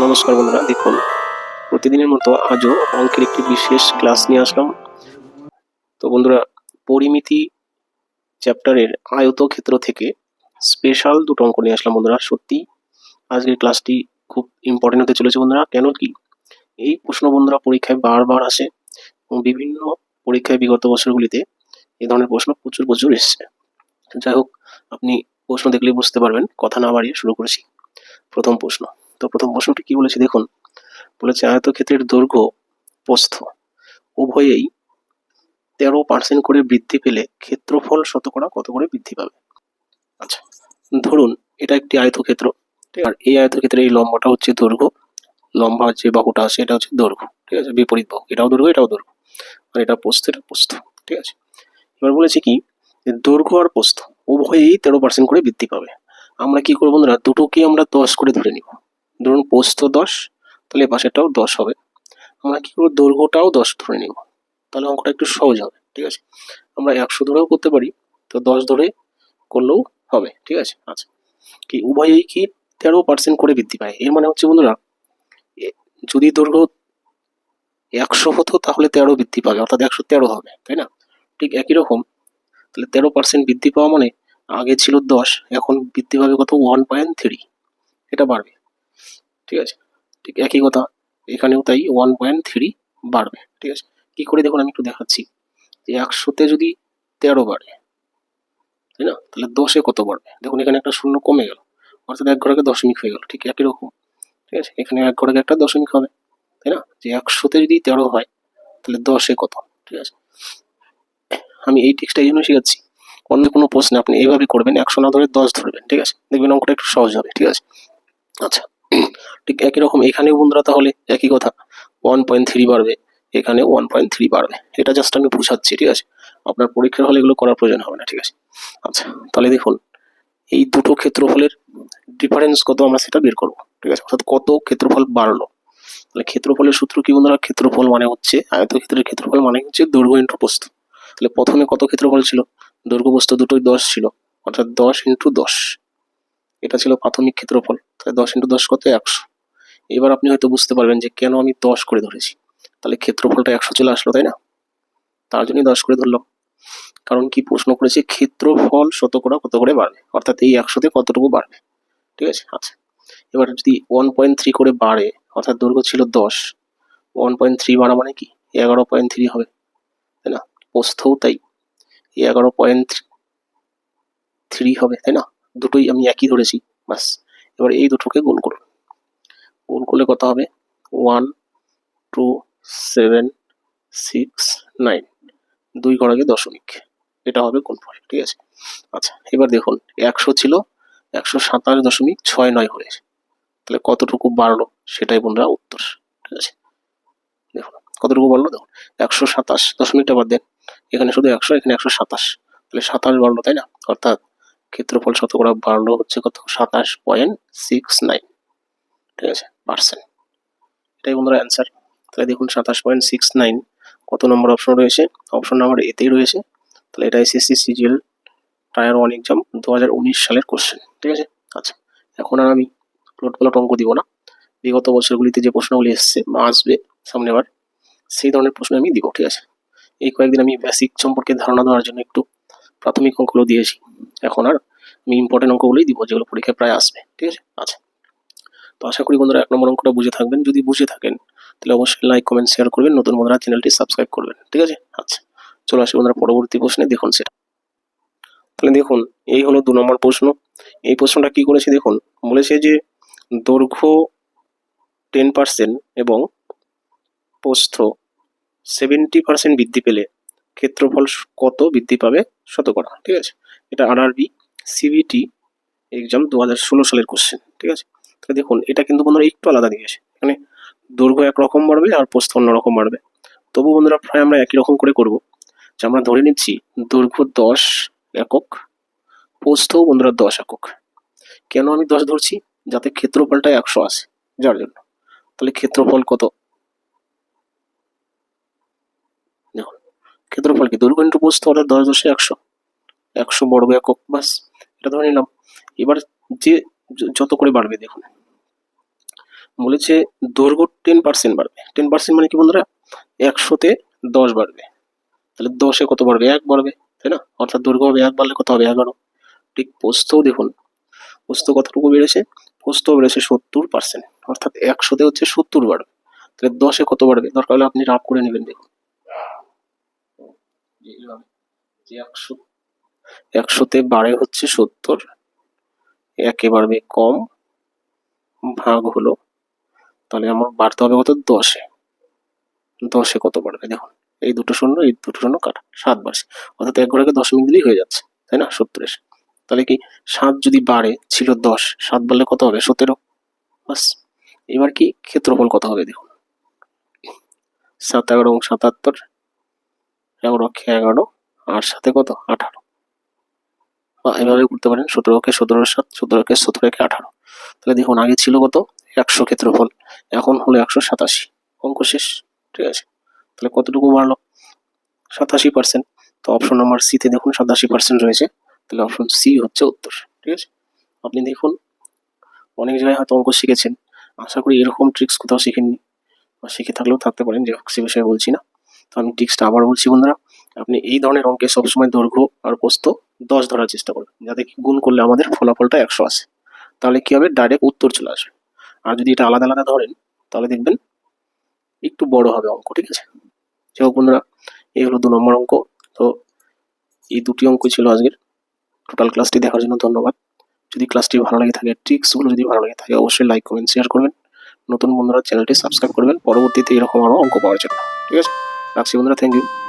নমস্কার বন্ধুরা, দেখুন, প্রতিদিনের মতো আজও অঙ্কের একটি বিশেষ ক্লাস নিয়ে আসলাম। তো বন্ধুরা, পরিমিতি চ্যাপ্টারের আয়তক্ষেত্র থেকে স্পেশাল দুটো অঙ্ক নিয়ে আসলাম বন্ধুরা, সত্যি। আজকের ক্লাসটি খুব ইম্পর্টেন্ট হতে চলেছে বন্ধুরা, কেন কি? এই প্রশ্ন বন্ধুরা পরীক্ষায় বারবার আসে এবং বিভিন্ন পরীক্ষায় বিগত বছরগুলিতে এই ধরনের প্রশ্ন প্রচুর প্রচুর এসছে। যাই হোক, আপনি প্রশ্ন দেখলেই বুঝতে পারবেন, কথা না বাড়িয়ে শুরু করেছি। প্রথম প্রশ্ন তো প্রথম প্রশ্নটি কি বলেছে? দেখুন, বলেছে আয়তক্ষেত্রের দৈর্ঘ্য প্রস্থ। উভয়েই তেরো পার্সেন্ট করে বৃদ্ধি পেলে ক্ষেত্রফল শতকরা কত করে বৃদ্ধি পাবে? আচ্ছা ধরুন এটা একটি আয়তক্ষেত্র, ঠিক আর এই আয়তক্ষেত্রের এই লম্বাটা হচ্ছে দৈর্ঘ্য। লম্বা যে বাহুটা আছে, এটা হচ্ছে দৈর্ঘ্য, ঠিক আছে? বিপরীত বাহু, এটাও দৈর্ঘ্য এটাও দৈর্ঘ্য। আর এটা প্রস্থ এটা প্রস্থ, ঠিক আছে? এবার বলেছে কি দৈর্ঘ্য আর প্রস্থ উভয়েই তেরো পার্সেন্ট করে বৃদ্ধি পাবে। আমরা কি করব বন্ধুরা? দুটোকে আমরা দশ করে ধরে নিব। ধরুন পোস্ত দশ, তাহলে পাশেরটাও দশ হবে। আমরা কি করব? দৈর্ঘ্যটাও দশ ধরে নিব। তাহলে অঙ্কটা একটু সহজ হবে, ঠিক আছে? আমরা একশো ধরেও করতে পারি, তো দশ ধরে করলেও হবে, ঠিক আছে? আচ্ছা। কি? উভয়েই কি তেরো পার্সেন্ট করে বৃদ্ধি পায়? এর মানে হচ্ছে, বন্ধুরা যদি দৈর্ঘ্য একশো হতো, তাহলে তেরো বৃদ্ধি পাবে, অর্থাৎ একশো তেরো হবে, তাই না? ঠিক একই রকম। তাহলে তেরো পার্সেন্ট বৃদ্ধি পাওয়া মানে আগে ছিল দশ, এখন বৃদ্ধি পাবে কত? ওয়ান পয়েন্ট থ্রি এটা বাড়বে। ঠিক আছে? ঠিক একই কথা। এখানেও তাই ওয়ান পয়েন্ট থ্রি বাড়বে, ঠিক আছে? কি করে দেখুন আমি একটু দেখাচ্ছি। যে একশোতে যদি তেরো বাড়ে, তাই না? তাহলে দশে কত বাড়বে? দেখুন এখানে একটা শূন্য কমে গেল। অর্থাৎ এক ঘরকে দশমিক হয়ে গেল, ঠিক একই রকম। ঠিক আছে? এখানে এক ঘরকে একটা দশমিক হবে, তাই না? যে একশোতে যদি তেরো হয়, তাহলে দশে কত? ঠিক আছে? আমি এই টেক্সটটা এই জন্য শেখাচ্ছি। অন্য কোনো প্রশ্নে আপনি এইভাবে করবেন, একশো না ধরে দশ ধরবেন, ঠিক আছে? দেখবেন অঙ্কটা একটু সহজ হবে, ঠিক আছে? আচ্ছা। ঠিক একই রকম এখানেও বন্ধুরা তাহলে একই কথা। ওয়ান পয়েন্ট থ্রি বাড়বে, এখানে ওয়ান পয়েন্ট থ্রি বাড়বে। এটা জাস্ট আমি বুঝাচ্ছি, ঠিক আছে? আপনার পরীক্ষার হলে এগুলো করার প্রয়োজন হবে না, ঠিক আছে? আচ্ছা তাহলে দেখুন, এই দুটো ক্ষেত্রফলের ডিফারেন্স কত আমরা সেটা বের করব, ঠিক আছে? অর্থাৎ কত ক্ষেত্রফল বাড়লো? তাহলে ক্ষেত্রফলের সূত্র কি বন্ধুরা? ক্ষেত্রফল মানে হচ্ছে, আয়তক্ষেত্রের ক্ষেত্রফল মানে হচ্ছে দৈর্ঘ্য ইন্টু প্রস্থ তাহলে প্রথমে কত ক্ষেত্রফল ছিল? দৈর্ঘ্য প্রস্থ দুটোই দশ ছিল, অর্থাৎ দশ ইন্টু দশ। এটা ছিল প্রাথমিক ক্ষেত্রফল, তাহলে দশ ইন্টু দশ কত? একশো। এবার আপনি হয়তো বুঝতে পারবেন যে কেন আমি দশ করে ধরেছি। তাহলে ক্ষেত্রফলটা একশো চলে আসলো, তাই না? তার জন্যই দশ করে ধরলাম। কারণ কি প্রশ্ন করেছে, ক্ষেত্রফল শতকরা কত করে বাড়বে? অর্থাৎ এই একশোতে কতটুকু বাড়বে? ঠিক আছে? আচ্ছা। এবার যদি ওয়ান পয়েন্ট থ্রি করে বাড়ে, অর্থাৎ দৈর্ঘ্য ছিল দশ ওয়ান পয়েন্ট থ্রি বাড়া মানে কি? এগারো পয়েন্ট থ্রি হবে, তাই না? প্রস্থও তাই। এগারো পয়েন্ট থ্রি হবে, তাই না? দুটোই আমি একই ধরেছি বাস এবার এই দুটোকে গুণ করুন। গুণ করলে কত হবে? One two seven six nine দুই আগে দশমিক। এটা হবে গুণফল ঠিক আছে? আচ্ছা এবার দেখুন, একশো ছিল, একশো সাতাশ দশমিক ছয় নয় হয়েছে। তাহলে কতটুকু বাড়লো? সেটাই বন্ধুরা উত্তর। ঠিক আছে? দেখুন, কতটুকু বাড়লো? দেখুন, একশো সাতাশ দশমিকটা বাদ দেন। এখানে শুধু একশো, এখানে একশো সাতাশ। তাহলে সাতাশ বাড়লো, তাই না? অর্থাৎ ক্ষেত্রফল শতকরা বাড়লো হচ্ছে কত? সাতাশ পয়েন্ট সিক্স নাইন। ঠিক আছে? পার্সেন্ট এটাই বন্ধুরা অ্যান্সার তাহলে দেখুন সাতাশ পয়েন্ট সিক্স নাইন কত নম্বর অপশন রয়েছে? অপশন নাম্বার এতেই রয়েছে। তাহলে এটা SSC CGL tier one exam দু হাজার উনিশ সালের কোশ্চেন ঠিক আছে? আচ্ছা এখন আর আমি প্লট প্লট অঙ্ক দিব না। বিগত বছরগুলিতে যে প্রশ্নগুলি এসছে বা আসবে সামনেবার, সেই ধরনের প্রশ্ন আমি দিব, ঠিক আছে? এই কয়েকদিন আমি বেসিক সম্পর্কে ধারণা দেওয়ার জন্য একটু প্রাথমিক অঙ্কগুলো দিয়েছি। এখন আর আমি ইম্পর্টেন্ট অঙ্কগুলোই দিব, যেগুলো পরীক্ষায় প্রায় আসবে, ঠিক আছে? আচ্ছা তো আশা করি বন্ধুরা এক নম্বর অঙ্কটা বুঝে থাকবেন। যদি বুঝে থাকেন, তাহলে অবশ্যই লাইক কমেন্ট শেয়ার করবেন। নতুন বন্ধুরা চ্যানেলটি সাবস্ক্রাইব করবেন। ঠিক আছে? আচ্ছা চলে আসি বন্ধুরা পরবর্তী প্রশ্নে। দেখুন সেটা। তাহলে দেখুন, এই হলো দু নম্বর প্রশ্ন। এই প্রশ্নটা কি করেছে দেখুন? বলেছে যে দৈর্ঘ্য টেন পার্সেন্ট এবং প্রস্থ সেভেন্টি পার্সেন্ট বৃদ্ধি পেলে ক্ষেত্রফল কত বৃদ্ধি পাবে শতকরা? ঠিক আছে? এটা আর আরআরবি সিবিটি এক্সাম দু হাজার ষোলো সালের কোশ্চেন ঠিক আছে? তাহলে দেখুন, এটা কিন্তু বন্ধুরা একটু আলাদা দিয়েছে এখানে দৈর্ঘ্য একরকম বাড়বে আর প্রস্থ অন্যরকম বাড়বে। তবু বন্ধুরা প্রায় আমরা একই রকম করে করব। যে আমরা ধরে নিচ্ছি দৈর্ঘ্য দশ একক, প্রস্থও বন্ধুরা দশ একক। কেন আমি দশ ধরছি? যাতে ক্ষেত্রফলটা একশো আসে, যার জন্য। তাহলে ক্ষেত্রফল কত? দেখুন, ক্ষেত্রফল কি? দৈর্ঘ্য ইন্টু প্রস্থ অর্থাৎ দশ দশে একশো। একশো বর্গ একক বাস এটা ধরে নিলাম। এবার য- যত করে বাড়বে দেখুন। বলেছে দৈর্ঘ্য টেন পার্সেন্ট বাড়বে। টেন পার্সেন্ট মানে কি বন্ধুরা? একশোতে দশ বাড়বে। তাহলে দশে কত বাড়বে? এক বাড়বে, তাই না? অর্থাৎ দৈর্ঘ্য হবে এক বাড়লে কত হবে? এগারো। ঠিক পোস্তও দেখুন। পোস্ত কতটুকু বেড়েছে। পোস্ত বেড়েছে সত্তর পার্সেন্ট অর্থাৎ একশোতে হচ্ছে সত্তর বাড়বে। তাহলে দশে কত বাড়বে? দরকার হলে আপনি রাফ করে নেবেন দেখুন। একশো, একশোতে বাড়ে হচ্ছে সত্তর। একে বাড়বে কম ভাগ হলো, তাহলে আমার বাড়তে হবে কত? দশে। দশে কত বাড়বে? দেখুন, এই দুটো শূন্য, এই দুটো শূন্য কাটা, সাত বাড়ছে। অর্থাৎ এক ঘরেকে দশমিক দিলেই হয়ে যাচ্ছে, তাই না? সত্তর এসে। তাহলে কি সাত যদি বাড়ে, ছিল দশ, সাত বাড়লে কত হবে? সতেরো। বাস, এবার কি ক্ষেত্রফল কত হবে? দেখুন, সাত এগারো সাতাত্তর, এগারো এগারো, আর সাথে কত? আঠারো। এভাবে করতে পারেন সতেরো কে সতেরো সাত, সতেরো কে সতেরো কে আঠারো। তাহলে দেখুন, আগে ছিল কত? একশো ক্ষেত্রফল, এখন হলো একশো সাতাশি। অঙ্ক শেষ, ঠিক আছে? তাহলে কতটুকু বাড়লো? সাতাশি পার্সেন্ট তো অপশন নাম্বার সিতে দেখুন, সাতাশি পার্সেন্ট রয়েছে। তাহলে অপশন সি হচ্ছে উত্তর, ঠিক আছে? আপনি দেখুন, অনেক জায়গায় হয়তো অঙ্ক শিখেছেন। আশা করি এরকম ট্রিক্স কোথাও শিখেননি। বা শিখে থাকলেও থাকতে পারেন, যে সে বিষয়ে বলছি না। তো আমি ট্রিক্সটা আবার বলছি বন্ধুরা। আপনি এই ধরনের অঙ্কে সবসময় দৈর্ঘ্য আর প্রস্থ দশ ধরার চেষ্টা করবেন, যাতে গুণ করলে আমাদের ফলাফলটা একশো আসে তাহলে কি হবে? ডাইরেক্ট উত্তর চলে আসবে। আর যদি এটা আলাদা আলাদা ধরেন, তাহলে দেখবেন একটু বড় হবে অঙ্ক, ঠিক আছে? যাই হোক বন্ধুরা, এই হলো দু নম্বর অঙ্ক। তো এই দুটি অঙ্ক ছিল আজকের। টোটাল ক্লাসটি দেখার জন্য ধন্যবাদ। যদি ক্লাসটি ভালো লাগে থাকে ট্রিক্সগুলো যদি ভালো লাগে থাকে, অবশ্যই লাইক কমেন্ট শেয়ার করবেন। নতুন বন্ধুরা চ্যানেলটি সাবস্ক্রাইব করবেন। পরবর্তীতে এরকম আরও অঙ্ক পাওয়ার জন্য। ঠিক আছে? রাখছি বন্ধুরা থ্যাংক ইউ